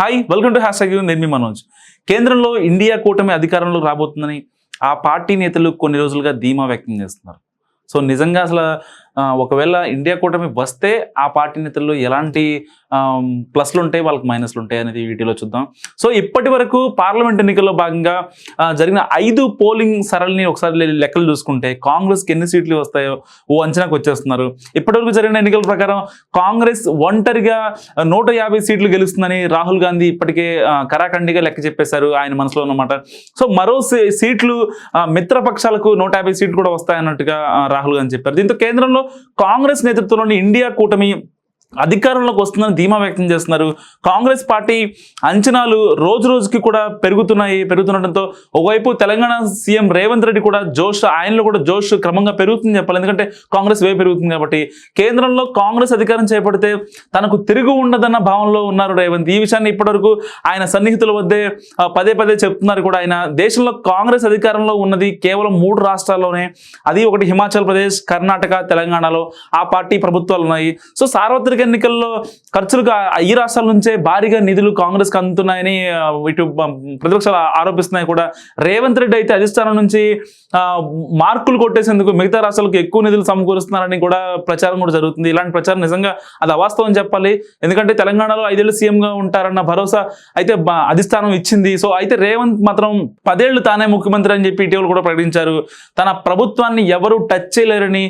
Hi welcome to hash tag నేను మీ మనోజ్. కేంద్రంలో ఇండియా కూటమి అధికారంలో రాబోతుందని ఆ పార్టీ నేతలు కొన్ని రోజులుగా ధీమా వ్యక్తం చేస్తున్నారు. సో నిజంగా అసలు ఒకవేళ ఇండియా కూటమి వస్తే ఆ పార్టీ నేతల్లో ఎలాంటి ప్లస్లు ఉంటాయి వాళ్ళకి మైనస్లు ఉంటాయి అనేది వీటిలో వీడియోలో చూద్దాం. సో ఇప్పటి వరకు పార్లమెంట్ ఎన్నికల్లో భాగంగా జరిగిన ఐదు పోలింగ్ సరళిని ఒకసారి లెక్కలు చూసుకుంటే కాంగ్రెస్కి ఎన్ని సీట్లు వస్తాయో ఓ అంచనాకు వచ్చేస్తున్నారు. ఇప్పటివరకు జరిగిన ఎన్నికల ప్రకారం కాంగ్రెస్ ఒంటరిగా నూట యాభై సీట్లు గెలుస్తుందని రాహుల్ గాంధీ ఇప్పటికే కరాఖండిగా లెక్క చెప్పేశారు ఆయన మనసులో ఉన్నమాట సో మరో సీ- సీట్లు మిత్రపక్షాలకు నూట యాభై సీట్లు కూడా వస్తాయన్నట్టుగా రాహుల్ గాంధీ చెప్పారు. దీంతో కేంద్రంలో కాంగ్రెస్ నేతృత్వంలోని ఇండియా కూటమి అధికారంలోకి వస్తుందని ధీమా వ్యక్తం చేస్తున్నారు. కాంగ్రెస్ పార్టీ అంచనాలు రోజు రోజుకి కూడా పెరుగుతున్నాయి పెరుగుతుండటంతో ఒకవైపు తెలంగాణ సీఎం రేవంత్ రెడ్డి కూడా జోష్ ఆయనలో కూడా జోష్ క్రమంగా పెరుగుతుంది చెప్పాలి. ఎందుకంటే కాంగ్రెస్ వే పెరుగుతుంది కాబట్టి కేంద్రంలో కాంగ్రెస్ అధికారం చేపడితే తనకు తిరుగు ఉండదన్న భావనలో ఉన్నారు రేవంత్. ఈ విషయాన్ని ఇప్పటివరకు ఆయన సన్నిహితుల వద్దే పదే పదే చెప్తున్నారు కూడా ఆయన. దేశంలో కాంగ్రెస్ అధికారంలో ఉన్నది కేవలం మూడు రాష్ట్రాల్లోనే. అది ఒకటి హిమాచల్ ప్రదేశ్ కర్ణాటక తెలంగాణలో ఆ పార్టీ ప్రభుత్వాలు ఉన్నాయి. సో సార్వత్రిక ఎన్నికల్లో ఖర్చులకు ఈ రాష్ట్రాల నుంచే భారీగా నిధులు కాంగ్రెస్కి అందుతున్నాయని ఇటు ప్రతిపక్షాలు ఆరోపిస్తున్నాయి కూడా. రేవంత్ రెడ్డి అయితే అధిష్టానం నుంచి మార్కులు కొట్టేసేందుకు మిగతా రాష్ట్రాలకు ఎక్కువ నిధులు సమకూరుస్తున్నారని కూడా ప్రచారం కూడా జరుగుతుంది. ఇలాంటి ప్రచారం నిజంగా అది అవాస్తవం చెప్పాలి. ఎందుకంటే తెలంగాణలో ఐదేళ్ళు సీఎంగా ఉంటారన్న భరోసా అయితే అధిష్టానం ఇచ్చింది. సో అయితే రేవంత్ మాత్రం పదేళ్ళు తానే ముఖ్యమంత్రి అని చెప్పి ఇటీవల కూడా ప్రకటించారు. తన ప్రభుత్వాన్ని ఎవరు టచ్ చేయలేరని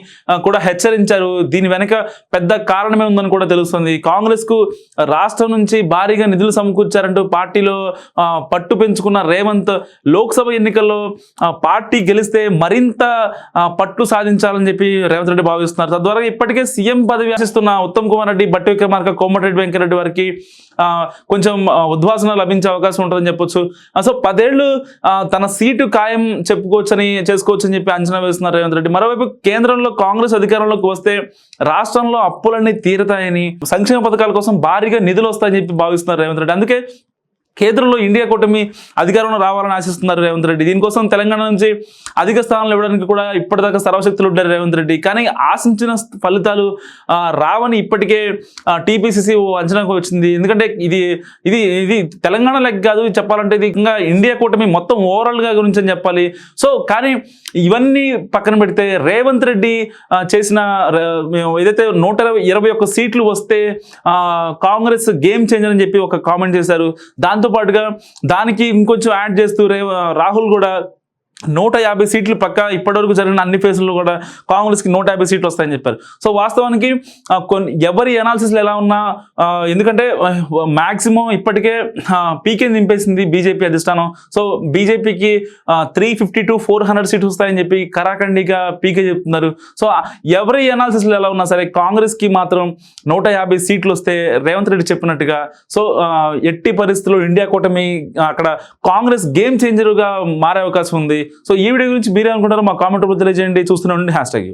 కూడా హెచ్చరించారు. దీని వెనక పెద్ద కారణమే ఉందని కూడా తెలుస్తుంది. కాంగ్రెస్కు రాష్ట్రం నుంచి భారీగా నిధులు సమకూర్చారంటూ పార్టీలో పట్టు పెంచుకున్న రేవంత్ లోక్సభ ఎన్నికల్లో పార్టీ గెలిస్తే మరింత పట్టు సాధించాలని చెప్పి రేవంత్ రెడ్డి భావిస్తున్నారు. తద్వారా ఇప్పటికే సీఎం పదవి ఆశిస్తున్న ఉత్తమ్ కుమార్ రెడ్డి బట్టి విక్రమార్క కోమటిరెడ్డి వెంకరెడ్డి వారికి కొంచెం ఉద్వాసన లభించే అవకాశం ఉంటుందని చెప్పొచ్చు. సో పదేళ్ళు తన సీటు ఖాయం చెప్పుకోవచ్చని చేసుకోవచ్చని చెప్పి అంచనా వేస్తున్నారు రేవంత్ రెడ్డి. మరోవైపు కేంద్రంలో కాంగ్రెస్ అధికారంలోకి వస్తే రాష్ట్రంలో అప్పులన్నీ తీరతాయి వస్తాయని సంక్షేమ పథకాల కోసం భారీగా నిధులు వస్తాయని చెప్పి భావిస్తున్నారు రేవంత్ రెడ్డి. అందుకే కేంద్రంలో ఇండియా కూటమి అధికారంలో రావాలని ఆశిస్తున్నారు రేవంత్ రెడ్డి. దీనికోసం తెలంగాణ నుంచి అధిక స్థానాలు ఇవ్వడానికి కూడా ఇప్పటిదాకా సర్వశక్తులు ఉంటారు రేవంత్ రెడ్డి. కానీ ఆశించిన ఫలితాలు రావని ఇప్పటికే టీపీసీసీ అంచనాకు వచ్చింది. ఎందుకంటే ఇది ఇది ఇది తెలంగాణ లెక్క కాదు చెప్పాలంటే ఇది ఇంకా ఇండియా కూటమి మొత్తం ఓవరాల్గా గురించి అని చెప్పాలి. సో కానీ ఇవన్నీ పక్కన పెడితే రేవంత్ రెడ్డి చేసిన ఏదైతే నూట ఇరవై ఇరవై ఒక్క సీట్లు వస్తే కాంగ్రెస్ గేమ్ చేంజర్ అని చెప్పి ఒక కామెంట్ చేశారు. దాంతో దాంతోపాటుగా దానికి ఇంకొంచెం యాడ్ చేస్తూ రాహుల్ కూడా నూట యాభై సీట్లు పక్క ఇప్పటివరకు జరిగిన అన్ని ఫేజ్లో కూడా కాంగ్రెస్కి నూట యాభై సీట్లు వస్తాయని చెప్పారు. సో వాస్తవానికి కొన్ని ఎవరి అనాలిసిస్లు ఎలా ఉన్నా ఎందుకంటే మ్యాక్సిమం ఇప్పటికే పీకే నింపేసింది బీజేపీ అధిష్టానం. సో బీజేపీకి three fifty to four hundred seats వస్తాయని చెప్పి కరాఖండిగా పీకే చెప్తున్నారు. సో ఎవరి అనాలిసిస్లు ఎలా ఉన్నా సరే కాంగ్రెస్కి మాత్రం నూట యాభై సీట్లు వస్తే రేవంత్ రెడ్డి చెప్పినట్టుగా సో ఎట్టి పరిస్థితుల్లో ఇండియా కూటమి అక్కడ కాంగ్రెస్ గేమ్ చేంజర్గా మారే అవకాశం ఉంది. సో ఈ వీడియో గురించి మీరే అనుకుంటారో మా కామెంట్ రూపంలో తెలియజేయండి. చూస్తూనే ఉండండి. Hash tag